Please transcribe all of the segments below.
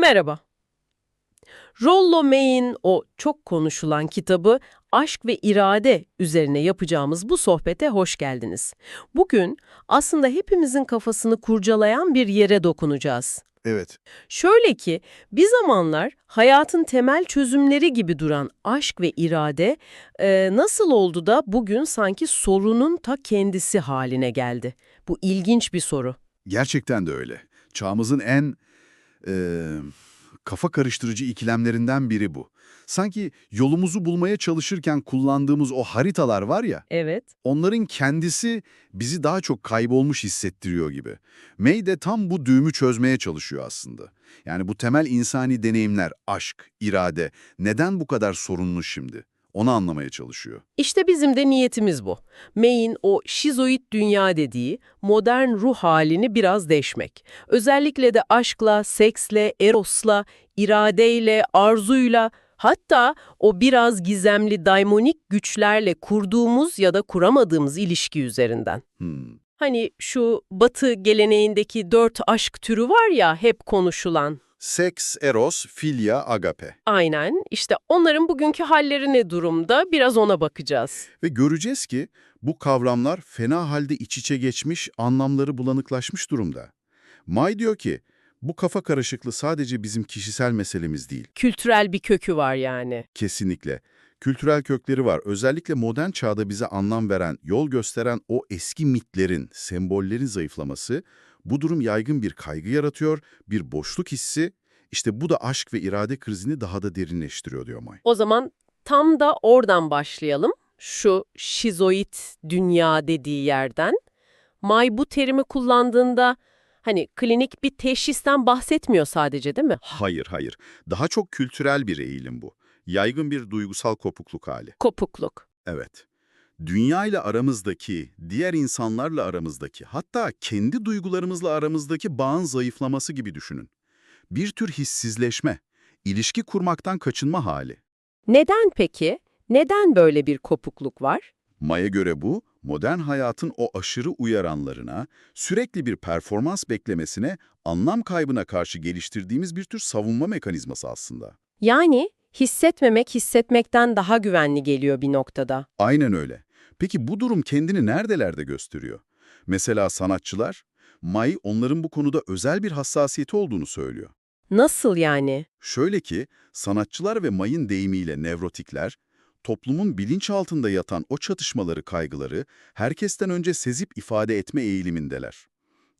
Merhaba. Rollo May'in o çok konuşulan kitabı Aşk ve İrade üzerine yapacağımız bu sohbete hoş geldiniz. Bugün aslında hepimizin kafasını kurcalayan bir yere dokunacağız. Evet, Şöyle ki bir zamanlar hayatın temel çözümleri gibi duran aşk ve irade e, nasıl oldu da bugün sanki sorunun ta kendisi haline geldi? Bu ilginç bir soru. gerçekten de öyle. Çağımızın en eee, kafa karıştırıcı ikilemlerinden biri bu. Sanki yolumuzu bulmaya çalışırken kullandığımız o haritalar var ya, Evet. onların kendisi bizi daha çok kaybolmuş hissettiriyor gibi. May de tam bu düğümü çözmeye çalışıyor aslında. Yani bu temel insani deneyimler, aşk, irade, neden bu kadar sorunlu şimdi? Onu anlamaya çalışıyor. İşte bizim de niyetimiz bu. May'in o şizoid dünya dediği modern ruh halini biraz deşmek. Özellikle de aşkla, seksle, erosla, iradeyle, arzuyla, hatta o biraz gizemli daimonik güçlerle kurduğumuz ya da kuramadığımız ilişki üzerinden. Hmm. Hani şu batı geleneğindeki dört aşk türü var ya hep konuşulan. Seks, eros, filya, agape. Aynen işte onların bugünkü halleri ne durumda biraz ona bakacağız. Ve göreceğiz ki bu kavramlar fena halde iç içe geçmiş, anlamları bulanıklaşmış durumda. May diyor ki, bu kafa karışıklığı sadece bizim kişisel meselemiz değil. Kültürel bir kökü var yani. Kesinlikle. Kültürel kökleri var. Özellikle modern çağda bize anlam veren, yol gösteren o eski mitlerin, sembollerin zayıflaması, bu durum yaygın bir kaygı yaratıyor, bir boşluk hissi. İşte bu da aşk ve irade krizini daha da derinleştiriyor diyor May. O zaman tam da oradan başlayalım. Şu şizoid dünya dediği yerden. May bu terimi kullandığında hani klinik bir teşhisten bahsetmiyor sadece değil mi? Hayır, hayır. Daha çok kültürel bir eğilim bu. Yaygın bir duygusal kopukluk hali. Kopukluk. Evet. Dünya ile aramızdaki, diğer insanlarla aramızdaki, hatta kendi duygularımızla aramızdaki bağın zayıflaması gibi düşünün. Bir tür hissizleşme, ilişki kurmaktan kaçınma hali. Neden peki? Neden böyle bir kopukluk var? May'a göre bu, modern hayatın o aşırı uyaranlarına, sürekli bir performans beklemesine, anlam kaybına karşı geliştirdiğimiz bir tür savunma mekanizması aslında. Yani hissetmemek hissetmekten daha güvenli geliyor bir noktada. Aynen öyle. Peki bu durum kendini neredelerde gösteriyor? Mesela sanatçılar, May onların bu konuda özel bir hassasiyeti olduğunu söylüyor. Nasıl yani? Şöyle ki, sanatçılar ve May'ın deyimiyle nevrotikler, toplumun bilinçaltında yatan o çatışmaları, kaygıları herkesten önce sezip ifade etme eğilimindeler.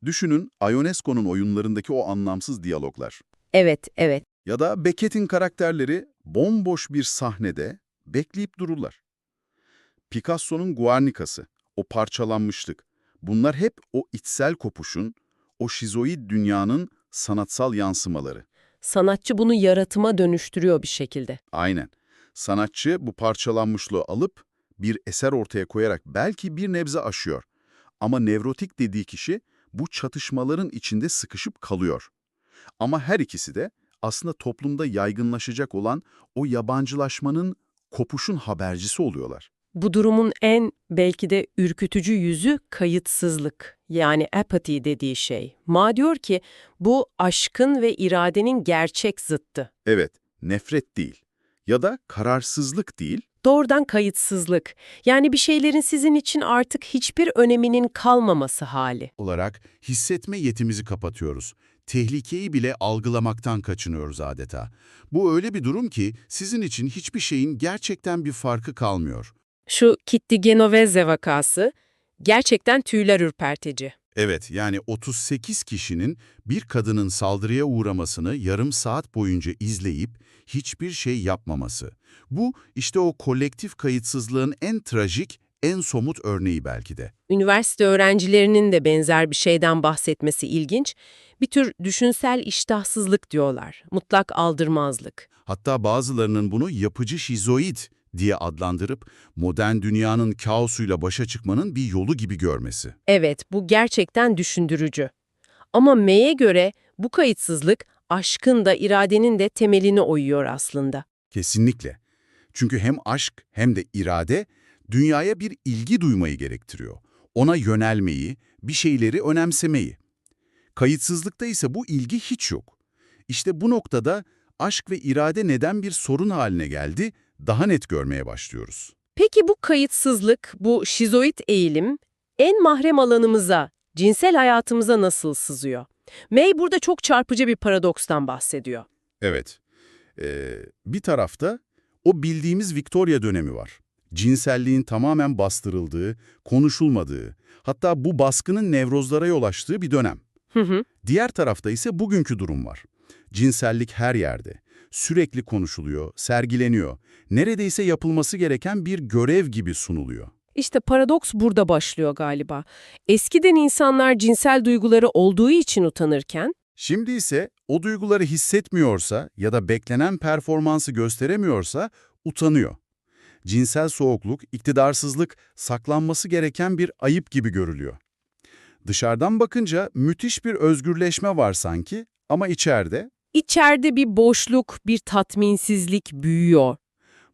Düşünün Ionesco'nun oyunlarındaki o anlamsız diyaloglar. Evet, evet. Ya da Beckett'in karakterleri bomboş bir sahnede bekleyip dururlar. Picasso'nun Guernica'sı, o parçalanmışlık. Bunlar hep o içsel kopuşun, o şizoid dünyanın sanatsal yansımaları. Sanatçı bunu yaratıma dönüştürüyor bir şekilde. Aynen. Sanatçı bu parçalanmışlığı alıp bir eser ortaya koyarak belki bir nebze aşıyor. Ama nevrotik dediği kişi bu çatışmaların içinde sıkışıp kalıyor. Ama her ikisi de aslında toplumda yaygınlaşacak olan o yabancılaşmanın, kopuşun habercisi oluyorlar. Bu durumun en belki de ürkütücü yüzü kayıtsızlık. Yani apathy dediği şey. Ma diyor ki bu aşkın ve iradenin gerçek zıttı. Evet, nefret değil ya da kararsızlık değil, Doğrudan kayıtsızlık. Yani bir şeylerin sizin için artık hiçbir öneminin kalmaması hali. olarak hissetme yetimizi kapatıyoruz. Tehlikeyi bile algılamaktan kaçınıyoruz adeta. Bu öyle bir durum ki sizin için hiçbir şeyin gerçekten bir farkı kalmıyor. Şu Kitty Genovese vakası gerçekten tüyler ürpertici. Evet, yani 38 kişinin bir kadının saldırıya uğramasını yarım saat boyunca izleyip hiçbir şey yapmaması. Bu işte o kolektif kayıtsızlığın en trajik, en somut örneği belki de. Üniversite öğrencilerinin de benzer bir şeyden bahsetmesi ilginç. Bir tür düşünsel iştahsızlık diyorlar. Mutlak aldırmazlık. Hatta bazılarının bunu yapıcı şizoid diye adlandırıp modern dünyanın kaosuyla başa çıkmanın bir yolu gibi görmesi. Evet, bu gerçekten düşündürücü. Ama May'e göre bu kayıtsızlık aşkın da iradenin de temelini oyuyor aslında. Kesinlikle. Çünkü hem aşk hem de irade dünyaya bir ilgi duymayı gerektiriyor. Ona yönelmeyi, bir şeyleri önemsemeyi. Kayıtsızlıkta ise bu ilgi hiç yok. İşte bu noktada aşk ve irade neden bir sorun haline geldi daha net görmeye başlıyoruz. Peki bu kayıtsızlık, bu şizoid eğilim en mahrem alanımıza, cinsel hayatımıza nasıl sızıyor? May burada çok çarpıcı bir paradokstan bahsediyor. Evet. Ee, bir tarafta o bildiğimiz Victoria dönemi var. Cinselliğin tamamen bastırıldığı, konuşulmadığı, hatta bu baskının nevrozlara yol açtığı bir dönem. Hı hı. Diğer tarafta ise bugünkü durum var. Cinsellik her yerde. Sürekli konuşuluyor, sergileniyor. Neredeyse yapılması gereken bir görev gibi sunuluyor. İşte paradoks burada başlıyor galiba. Eskiden insanlar cinsel duyguları olduğu için utanırken, Şimdi ise o duyguları hissetmiyorsa ya da beklenen performansı gösteremiyorsa utanıyor. Cinsel soğukluk, iktidarsızlık saklanması gereken bir ayıp gibi görülüyor. Dışarıdan bakınca müthiş bir özgürleşme var sanki ama içeride içeride bir boşluk, bir tatminsizlik büyüyor.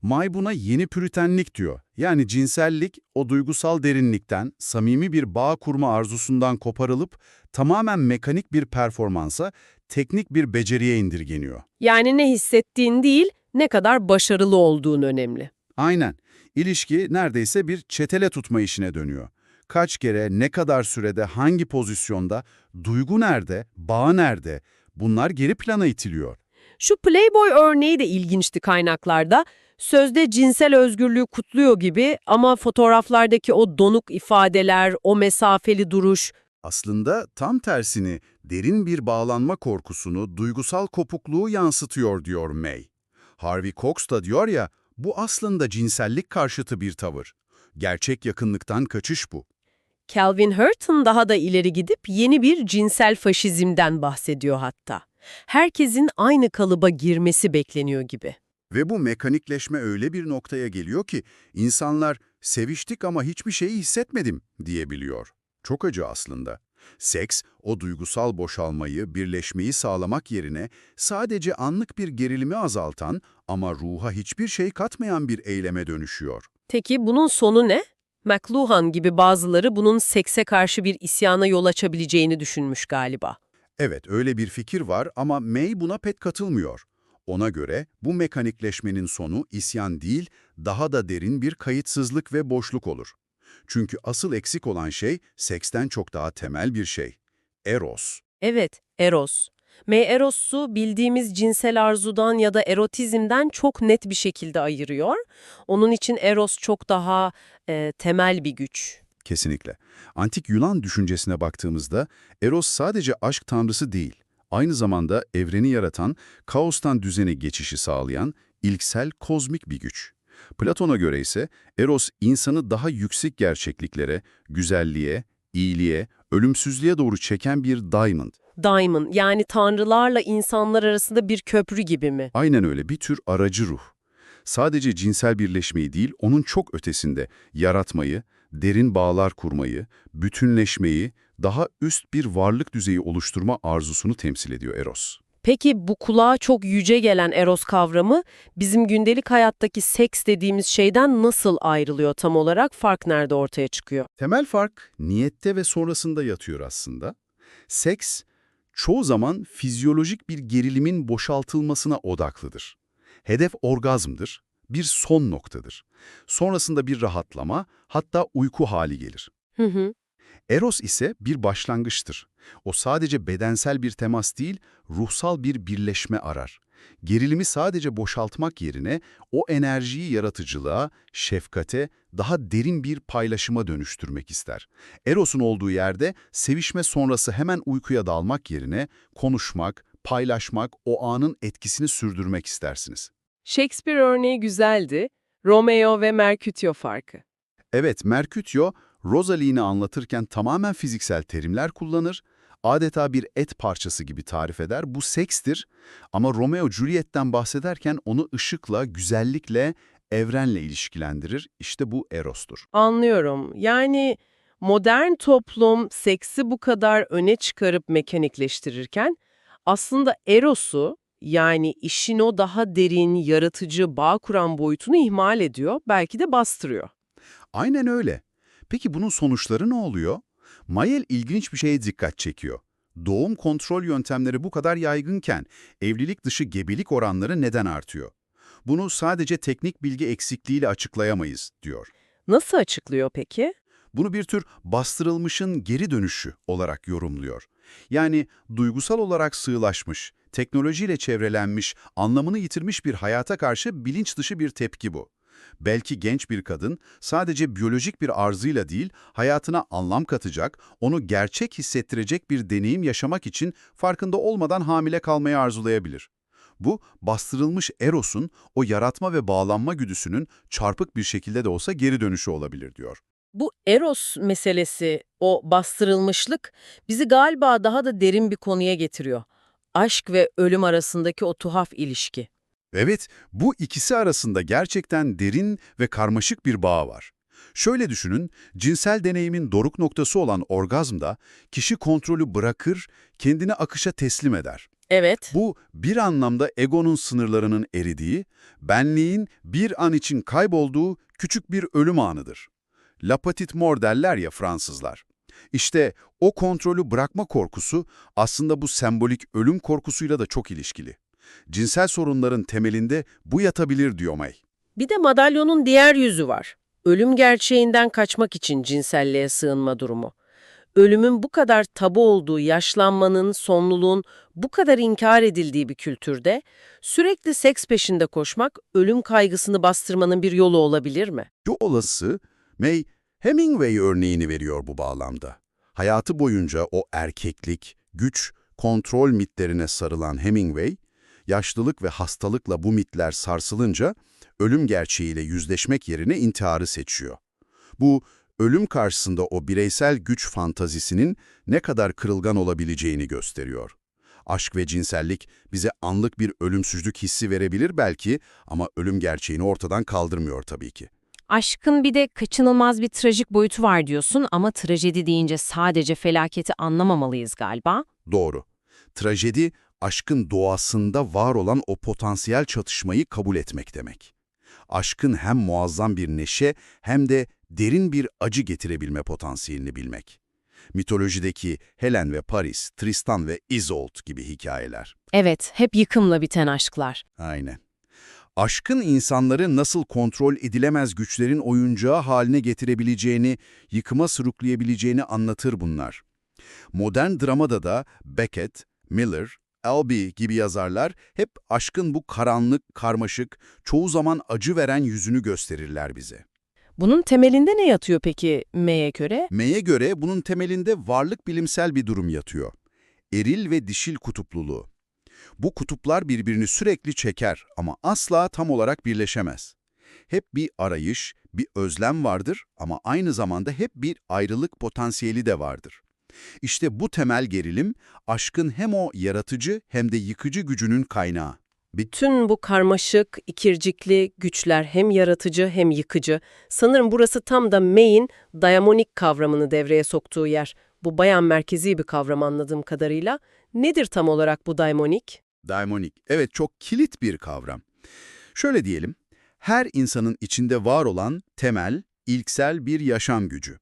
May buna yeni püritenlik diyor. Yani cinsellik o duygusal derinlikten, samimi bir bağ kurma arzusundan koparılıp tamamen mekanik bir performansa, teknik bir beceriye indirgeniyor. Yani ne hissettiğin değil, ne kadar başarılı olduğun önemli. Aynen. İlişki neredeyse bir çetele tutma işine dönüyor. Kaç kere, ne kadar sürede, hangi pozisyonda, duygu nerede, bağ nerede bunlar geri plana itiliyor. Şu Playboy örneği de ilginçti kaynaklarda. Sözde cinsel özgürlüğü kutluyor gibi ama fotoğraflardaki o donuk ifadeler, o mesafeli duruş, Aslında tam tersini, derin bir bağlanma korkusunu, duygusal kopukluğu yansıtıyor diyor May. Harvey Cox da diyor ya, bu aslında cinsellik karşıtı bir tavır. Gerçek yakınlıktan kaçış bu. Calvin Hurton daha da ileri gidip yeni bir cinsel faşizmden bahsediyor hatta. Herkesin aynı kalıba girmesi bekleniyor gibi. Ve bu mekanikleşme öyle bir noktaya geliyor ki insanlar seviştik ama hiçbir şeyi hissetmedim diyebiliyor. Çok acı aslında. Seks, o duygusal boşalmayı, birleşmeyi sağlamak yerine sadece anlık bir gerilimi azaltan ama ruha hiçbir şey katmayan bir eyleme dönüşüyor. Peki bunun sonu ne? McLuhan gibi bazıları bunun sekse karşı bir isyana yol açabileceğini düşünmüş galiba. Evet, öyle bir fikir var ama May buna pek katılmıyor. Ona göre bu mekanikleşmenin sonu isyan değil, daha da derin bir kayıtsızlık ve boşluk olur. Çünkü asıl eksik olan şey seksten çok daha temel bir şey. Eros. Evet, Eros. May Eros'u bildiğimiz cinsel arzudan ya da erotizmden çok net bir şekilde ayırıyor. Onun için Eros çok daha e, temel bir güç. Kesinlikle. Antik Yunan düşüncesine baktığımızda Eros sadece aşk tanrısı değil, aynı zamanda evreni yaratan, kaostan düzene geçişi sağlayan ilksel kozmik bir güç. Platon'a göre ise Eros insanı daha yüksek gerçekliklere, güzelliğe, iyiliğe, ölümsüzlüğe doğru çeken bir diamond. Daimon yani tanrılarla insanlar arasında bir köprü gibi mi? Aynen öyle bir tür aracı ruh. Sadece cinsel birleşmeyi değil, onun çok ötesinde yaratmayı, derin bağlar kurmayı, bütünleşmeyi, daha üst bir varlık düzeyi oluşturma arzusunu temsil ediyor Eros. Peki bu kulağa çok yüce gelen Eros kavramı bizim gündelik hayattaki seks dediğimiz şeyden nasıl ayrılıyor tam olarak? Fark nerede ortaya çıkıyor? Temel fark niyette ve sonrasında yatıyor aslında. Seks, çoğu zaman fizyolojik bir gerilimin boşaltılmasına odaklıdır. Hedef orgazmdır, bir son noktadır. Sonrasında bir rahatlama, hatta uyku hali gelir. Hı hı. Eros ise bir başlangıçtır. O sadece bedensel bir temas değil, ruhsal bir birleşme arar. Gerilimi sadece boşaltmak yerine o enerjiyi yaratıcılığa, şefkate, daha derin bir paylaşıma dönüştürmek ister. Eros'un olduğu yerde sevişme sonrası hemen uykuya dalmak yerine konuşmak, paylaşmak, o anın etkisini sürdürmek istersiniz. Shakespeare örneği güzeldi. Romeo ve Merkütio farkı. Evet, Merkütyo, Rosaline'i anlatırken tamamen fiziksel terimler kullanır, adeta bir et parçası gibi tarif eder. Bu sekstir ama Romeo Juliet'ten bahsederken onu ışıkla, güzellikle, evrenle ilişkilendirir. İşte bu Eros'tur. Anlıyorum. Yani modern toplum seksi bu kadar öne çıkarıp mekanikleştirirken aslında Eros'u yani işin o daha derin, yaratıcı, bağ kuran boyutunu ihmal ediyor, belki de bastırıyor. Aynen öyle. Peki bunun sonuçları ne oluyor? Mayel ilginç bir şeye dikkat çekiyor. Doğum kontrol yöntemleri bu kadar yaygınken evlilik dışı gebelik oranları neden artıyor? Bunu sadece teknik bilgi eksikliğiyle açıklayamayız, diyor. Nasıl açıklıyor peki? Bunu bir tür bastırılmışın geri dönüşü olarak yorumluyor. Yani duygusal olarak sığlaşmış, teknolojiyle çevrelenmiş, anlamını yitirmiş bir hayata karşı bilinç dışı bir tepki bu. Belki genç bir kadın sadece biyolojik bir arzuyla değil, hayatına anlam katacak, onu gerçek hissettirecek bir deneyim yaşamak için farkında olmadan hamile kalmayı arzulayabilir. Bu, bastırılmış Eros'un, o yaratma ve bağlanma güdüsünün çarpık bir şekilde de olsa geri dönüşü olabilir, diyor. Bu eros meselesi, o bastırılmışlık bizi galiba daha da derin bir konuya getiriyor. Aşk ve ölüm arasındaki o tuhaf ilişki. Evet, bu ikisi arasında gerçekten derin ve karmaşık bir bağ var. Şöyle düşünün, cinsel deneyimin doruk noktası olan orgazmda kişi kontrolü bırakır, kendini akışa teslim eder. Evet. Bu bir anlamda egonun sınırlarının eridiği, benliğin bir an için kaybolduğu küçük bir ölüm anıdır. La petite mort derler ya Fransızlar. İşte o kontrolü bırakma korkusu aslında bu sembolik ölüm korkusuyla da çok ilişkili. Cinsel sorunların temelinde bu yatabilir diyor May. Bir de madalyonun diğer yüzü var. Ölüm gerçeğinden kaçmak için cinselliğe sığınma durumu. Ölümün bu kadar tabu olduğu, yaşlanmanın, sonluluğun bu kadar inkar edildiği bir kültürde sürekli seks peşinde koşmak ölüm kaygısını bastırmanın bir yolu olabilir mi? Şu olası, May Hemingway örneğini veriyor bu bağlamda. Hayatı boyunca o erkeklik, güç, kontrol mitlerine sarılan Hemingway, yaşlılık ve hastalıkla bu mitler sarsılınca ölüm gerçeğiyle yüzleşmek yerine intiharı seçiyor. Bu, ölüm karşısında o bireysel güç fantazisinin ne kadar kırılgan olabileceğini gösteriyor. Aşk ve cinsellik bize anlık bir ölümsüzlük hissi verebilir belki ama ölüm gerçeğini ortadan kaldırmıyor tabii ki. Aşkın bir de kaçınılmaz bir trajik boyutu var diyorsun ama trajedi deyince sadece felaketi anlamamalıyız galiba. Doğru. Trajedi, aşkın doğasında var olan o potansiyel çatışmayı kabul etmek demek. Aşkın hem muazzam bir neşe hem de derin bir acı getirebilme potansiyelini bilmek. Mitolojideki Helen ve Paris, Tristan ve Isolde gibi hikayeler. Evet, hep yıkımla biten aşklar. Aynen. Aşkın insanları nasıl kontrol edilemez güçlerin oyuncağı haline getirebileceğini, yıkıma sürükleyebileceğini anlatır bunlar. Modern dramada da Beckett, Miller, Albee gibi yazarlar hep aşkın bu karanlık, karmaşık, çoğu zaman acı veren yüzünü gösterirler bize. Bunun temelinde ne yatıyor peki May'e göre? May'e göre bunun temelinde varlık bilimsel bir durum yatıyor. Eril ve dişil kutupluluğu. Bu kutuplar birbirini sürekli çeker ama asla tam olarak birleşemez. Hep bir arayış, bir özlem vardır ama aynı zamanda hep bir ayrılık potansiyeli de vardır. İşte bu temel gerilim, aşkın hem o yaratıcı hem de yıkıcı gücünün kaynağı. Bütün bu karmaşık, ikircikli güçler hem yaratıcı hem yıkıcı. Sanırım burası tam da May'in dayamonik kavramını devreye soktuğu yer. Bu bayan merkezi bir kavram anladığım kadarıyla. Nedir tam olarak bu daimonik? Daimonik, evet çok kilit bir kavram. Şöyle diyelim, her insanın içinde var olan temel, ilksel bir yaşam gücü.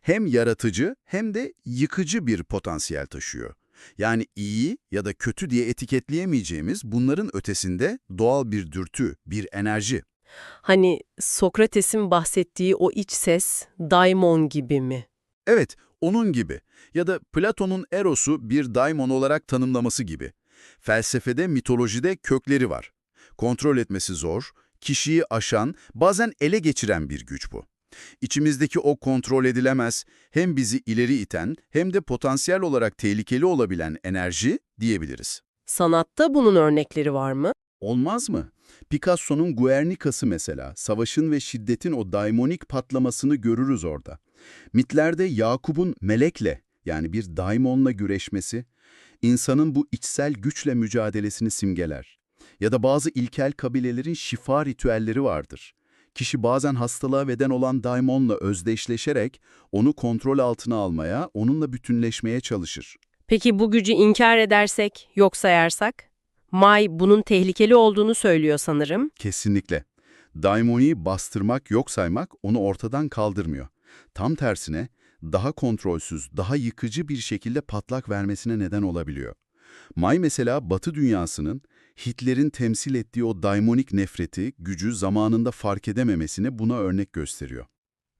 Hem yaratıcı hem de yıkıcı bir potansiyel taşıyor. Yani iyi ya da kötü diye etiketleyemeyeceğimiz bunların ötesinde doğal bir dürtü, bir enerji. Hani Sokrates'in bahsettiği o iç ses, daimon gibi mi? Evet, onun gibi ya da Platon'un Eros'u bir daimon olarak tanımlaması gibi. Felsefede, mitolojide kökleri var. Kontrol etmesi zor, kişiyi aşan, bazen ele geçiren bir güç bu. İçimizdeki o kontrol edilemez, hem bizi ileri iten hem de potansiyel olarak tehlikeli olabilen enerji diyebiliriz. Sanatta bunun örnekleri var mı? Olmaz mı? Picasso'nun Guernica'sı mesela, savaşın ve şiddetin o daimonik patlamasını görürüz orada. Mitlerde Yakup'un melekle, yani bir daimonla güreşmesi, insanın bu içsel güçle mücadelesini simgeler. Ya da bazı ilkel kabilelerin şifa ritüelleri vardır. Kişi bazen hastalığa veden olan daimonla özdeşleşerek onu kontrol altına almaya, onunla bütünleşmeye çalışır. Peki bu gücü inkar edersek, yok sayarsak? May bunun tehlikeli olduğunu söylüyor sanırım. Kesinlikle. Daimoniyi bastırmak, yok saymak onu ortadan kaldırmıyor. Tam tersine daha kontrolsüz, daha yıkıcı bir şekilde patlak vermesine neden olabiliyor. May mesela Batı dünyasının Hitler'in temsil ettiği o daimonik nefreti, gücü zamanında fark edememesini buna örnek gösteriyor.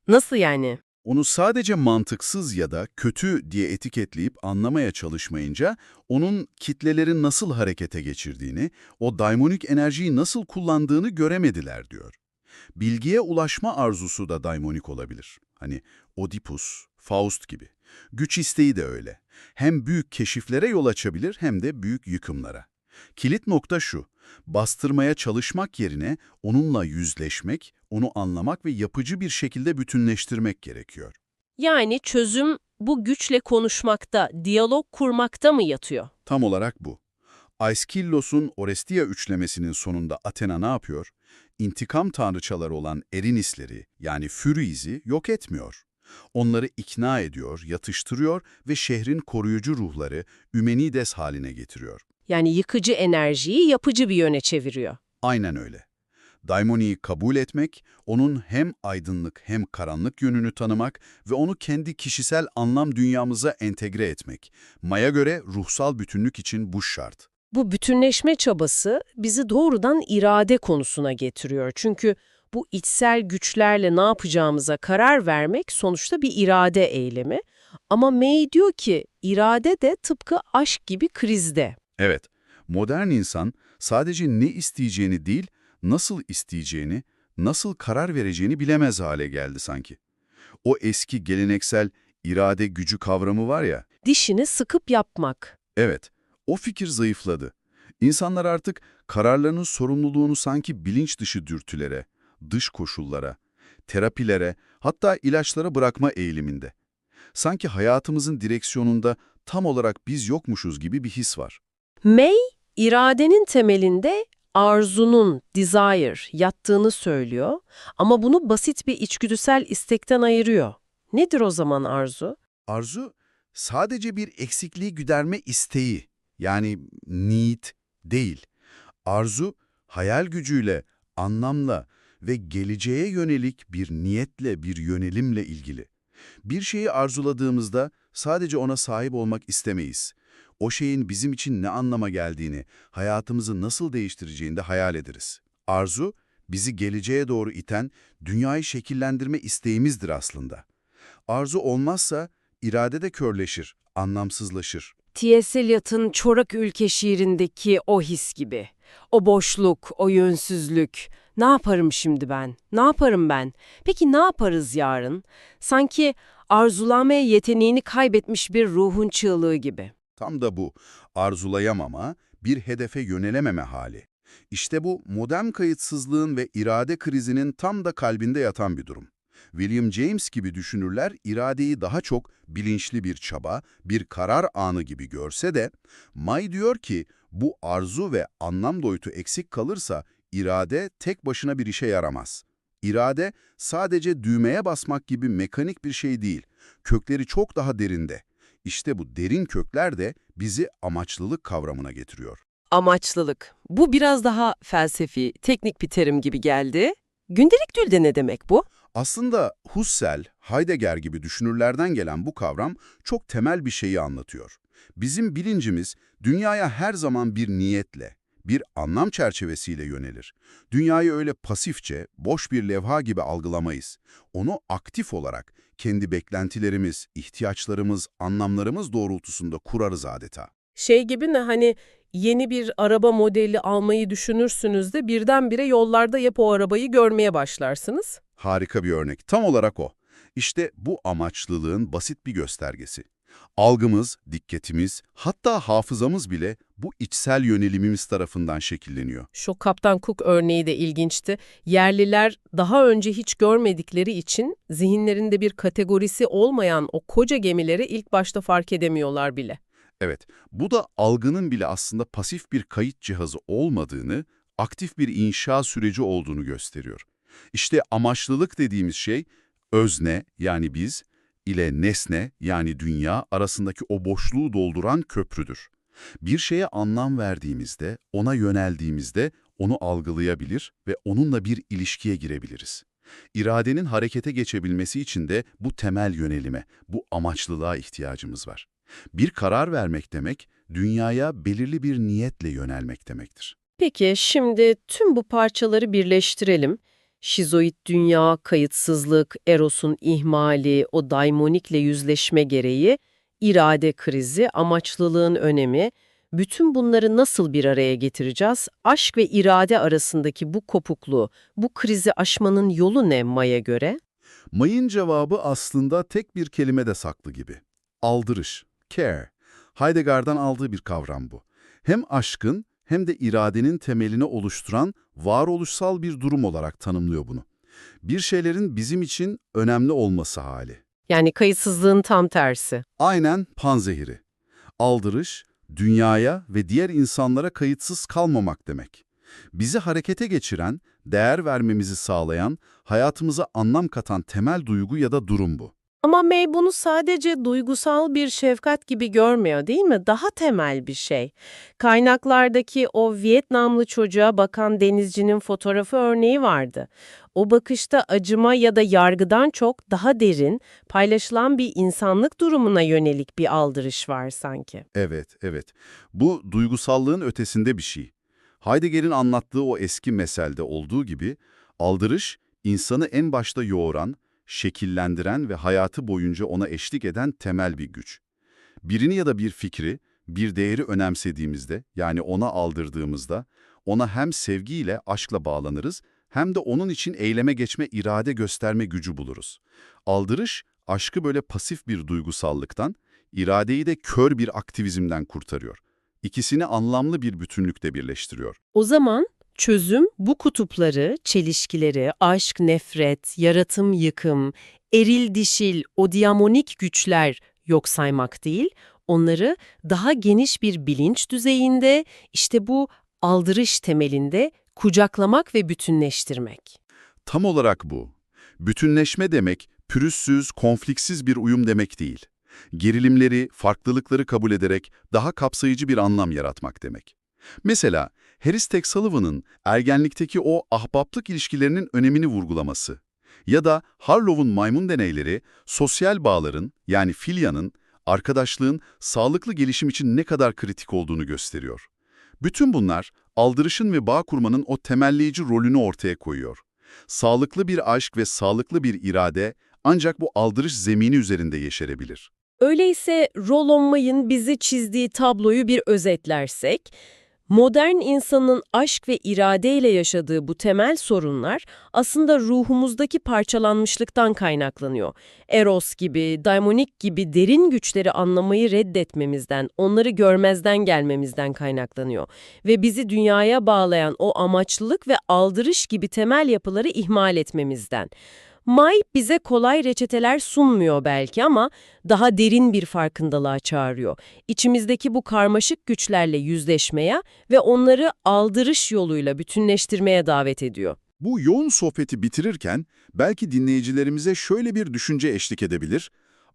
Nasıl yani? Onu sadece mantıksız ya da kötü diye etiketleyip anlamaya çalışmayınca onun kitleleri nasıl harekete geçirdiğini, o daimonik enerjiyi nasıl kullandığını göremediler diyor. Bilgiye ulaşma arzusu da daimonik olabilir. Hani Oedipus, Faust gibi. Güç isteği de öyle. Hem büyük keşiflere yol açabilir hem de büyük yıkımlara. Kilit nokta şu, bastırmaya çalışmak yerine onunla yüzleşmek, onu anlamak ve yapıcı bir şekilde bütünleştirmek gerekiyor. Yani çözüm bu güçle konuşmakta, diyalog kurmakta mı yatıyor? Tam olarak bu. Aiskillos'un Orestia üçlemesinin sonunda Athena ne yapıyor? İntikam tanrıçaları olan Erinisleri yani Füriiz'i yok etmiyor. Onları ikna ediyor, yatıştırıyor ve şehrin koruyucu ruhları Ümenides haline getiriyor. Yani yıkıcı enerjiyi yapıcı bir yöne çeviriyor. Aynen öyle. Daimoni'yi kabul etmek, onun hem aydınlık hem karanlık yönünü tanımak ve onu kendi kişisel anlam dünyamıza entegre etmek. Maya göre ruhsal bütünlük için bu şart. Bu bütünleşme çabası bizi doğrudan irade konusuna getiriyor. Çünkü bu içsel güçlerle ne yapacağımıza karar vermek sonuçta bir irade eylemi. Ama May diyor ki irade de tıpkı aşk gibi krizde. Evet, modern insan sadece ne isteyeceğini değil, nasıl isteyeceğini, nasıl karar vereceğini bilemez hale geldi sanki. O eski geleneksel irade gücü kavramı var ya, Dişini sıkıp yapmak. evet, o fikir zayıfladı. İnsanlar artık kararlarının sorumluluğunu sanki bilinç dışı dürtülere, dış koşullara, terapilere, hatta ilaçlara bırakma eğiliminde. Sanki hayatımızın direksiyonunda tam olarak biz yokmuşuz gibi bir his var. May, iradenin temelinde arzunun, desire, yattığını söylüyor ama bunu basit bir içgüdüsel istekten ayırıyor. Nedir o zaman arzu? Arzu sadece bir eksikliği güderme isteği, yani need değil. Arzu, hayal gücüyle, anlamla ve geleceğe yönelik bir niyetle, bir yönelimle ilgili. Bir şeyi arzuladığımızda sadece ona sahip olmak istemeyiz. O şeyin bizim için ne anlama geldiğini, hayatımızı nasıl değiştireceğini de hayal ederiz. Arzu, bizi geleceğe doğru iten, dünyayı şekillendirme isteğimizdir aslında. Arzu olmazsa irade de körleşir, anlamsızlaşır. T.S. Eliot'ın Çorak Ülke şiirindeki o his gibi. O boşluk, o yönsüzlük. Ne yaparım şimdi ben? Ne yaparım ben? Peki ne yaparız yarın? Sanki arzulamaya yeteneğini kaybetmiş bir ruhun çığlığı gibi. Tam da bu, arzulayamama, bir hedefe yönelememe hali. İşte bu modern kayıtsızlığın ve irade krizinin tam da kalbinde yatan bir durum. William James gibi düşünürler iradeyi daha çok bilinçli bir çaba, bir karar anı gibi görse de, May diyor ki bu arzu ve anlam doyutu eksik kalırsa irade tek başına bir işe yaramaz. İrade sadece düğmeye basmak gibi mekanik bir şey değil, kökleri çok daha derinde. İşte bu derin kökler de bizi amaçlılık kavramına getiriyor. Amaçlılık. Bu biraz daha felsefi, teknik bir terim gibi geldi. Gündelik dilde ne demek bu? Aslında Husserl, Heidegger gibi düşünürlerden gelen bu kavram çok temel bir şeyi anlatıyor. Bizim bilincimiz dünyaya her zaman bir niyetle, bir anlam çerçevesiyle yönelir. Dünyayı öyle pasifçe, boş bir levha gibi algılamayız. Onu aktif olarak kendi beklentilerimiz, ihtiyaçlarımız, anlamlarımız doğrultusunda kurarız adeta. Şey gibi ne hani yeni bir araba modeli almayı düşünürsünüz de birdenbire yollarda hep o arabayı görmeye başlarsınız. Harika bir örnek. Tam olarak o. İşte bu amaçlılığın basit bir göstergesi. Algımız, dikkatimiz, hatta hafızamız bile bu içsel yönelimimiz tarafından şekilleniyor. Şu Kaptan Cook örneği de ilginçti. Yerliler daha önce hiç görmedikleri için zihinlerinde bir kategorisi olmayan o koca gemileri ilk başta fark edemiyorlar bile. Evet, bu da algının bile aslında pasif bir kayıt cihazı olmadığını, aktif bir inşa süreci olduğunu gösteriyor. İşte amaçlılık dediğimiz şey, özne yani biz ile nesne yani dünya arasındaki o boşluğu dolduran köprüdür. Bir şeye anlam verdiğimizde, ona yöneldiğimizde onu algılayabilir ve onunla bir ilişkiye girebiliriz. İradenin harekete geçebilmesi için de bu temel yönelime, bu amaçlılığa ihtiyacımız var. Bir karar vermek demek, dünyaya belirli bir niyetle yönelmek demektir. Peki şimdi tüm bu parçaları birleştirelim. Şizoid dünya, kayıtsızlık, Eros'un ihmali, o daimonikle yüzleşme gereği, irade krizi, amaçlılığın önemi, bütün bunları nasıl bir araya getireceğiz? Aşk ve irade arasındaki bu kopukluğu, bu krizi aşmanın yolu ne Maya göre? Mayın cevabı aslında tek bir kelimede saklı gibi. Aldırış, care. Heidegger'dan aldığı bir kavram bu. Hem aşkın hem de iradenin temelini oluşturan varoluşsal bir durum olarak tanımlıyor bunu. Bir şeylerin bizim için önemli olması hali. Yani kayıtsızlığın tam tersi. Aynen panzehiri. Aldırış, dünyaya ve diğer insanlara kayıtsız kalmamak demek. Bizi harekete geçiren, değer vermemizi sağlayan, hayatımıza anlam katan temel duygu ya da durum bu. Ama May bunu sadece duygusal bir şefkat gibi görmüyor değil mi? Daha temel bir şey. Kaynaklardaki o Vietnamlı çocuğa bakan denizcinin fotoğrafı örneği vardı. O bakışta acıma ya da yargıdan çok daha derin, paylaşılan bir insanlık durumuna yönelik bir aldırış var sanki. Evet, evet. Bu duygusallığın ötesinde bir şey. Heidegger'in anlattığı o eski meselde olduğu gibi, aldırış, insanı en başta yoğuran, şekillendiren ve hayatı boyunca ona eşlik eden temel bir güç. Birini ya da bir fikri, bir değeri önemsediğimizde, yani ona aldırdığımızda, ona hem sevgiyle, aşkla bağlanırız, hem de onun için eyleme geçme, irade gösterme gücü buluruz. Aldırış, aşkı böyle pasif bir duygusallıktan, iradeyi de kör bir aktivizmden kurtarıyor. İkisini anlamlı bir bütünlükte birleştiriyor. O zaman çözüm bu kutupları, çelişkileri, aşk, nefret, yaratım, yıkım, eril dişil, o diamonik güçler yok saymak değil, onları daha geniş bir bilinç düzeyinde, işte bu aldırış temelinde kucaklamak ve bütünleştirmek. Tam olarak bu. Bütünleşme demek, pürüzsüz, konfliksiz bir uyum demek değil. Gerilimleri, farklılıkları kabul ederek daha kapsayıcı bir anlam yaratmak demek. Mesela, Harris Tex Sullivan'ın ergenlikteki o ahbaplık ilişkilerinin önemini vurgulaması ya da Harlow'un maymun deneyleri, sosyal bağların yani filyanın, arkadaşlığın sağlıklı gelişim için ne kadar kritik olduğunu gösteriyor. Bütün bunlar, aldırışın ve bağ kurmanın o temelleyici rolünü ortaya koyuyor. Sağlıklı bir aşk ve sağlıklı bir irade ancak bu aldırış zemini üzerinde yeşerebilir. Öyleyse Roland May'ın bizi çizdiği tabloyu bir özetlersek, modern insanın aşk ve iradeyle yaşadığı bu temel sorunlar aslında ruhumuzdaki parçalanmışlıktan kaynaklanıyor. Eros gibi, daimonik gibi derin güçleri anlamayı reddetmemizden, onları görmezden gelmemizden kaynaklanıyor. Ve bizi dünyaya bağlayan o amaçlılık ve aldırış gibi temel yapıları ihmal etmemizden. May bize kolay reçeteler sunmuyor belki ama daha derin bir farkındalığa çağırıyor. İçimizdeki bu karmaşık güçlerle yüzleşmeye ve onları aldırış yoluyla bütünleştirmeye davet ediyor. Bu yoğun sohbeti bitirirken belki dinleyicilerimize şöyle bir düşünce eşlik edebilir.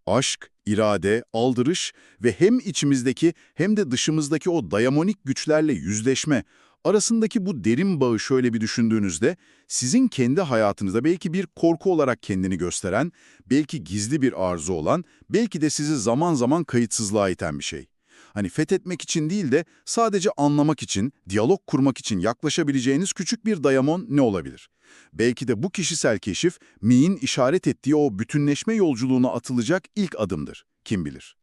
Aşk, irade, aldırış ve hem içimizdeki hem de dışımızdaki o dayamonik güçlerle yüzleşme arasındaki bu derin bağı şöyle bir düşündüğünüzde sizin kendi hayatınızda belki bir korku olarak kendini gösteren, belki gizli bir arzu olan, belki de sizi zaman zaman kayıtsızlığa iten bir şey. Hani fethetmek için değil de sadece anlamak için, diyalog kurmak için yaklaşabileceğiniz küçük bir dayamon ne olabilir? Belki de bu kişisel keşif, Mi'nin işaret ettiği o bütünleşme yolculuğuna atılacak ilk adımdır. Kim bilir?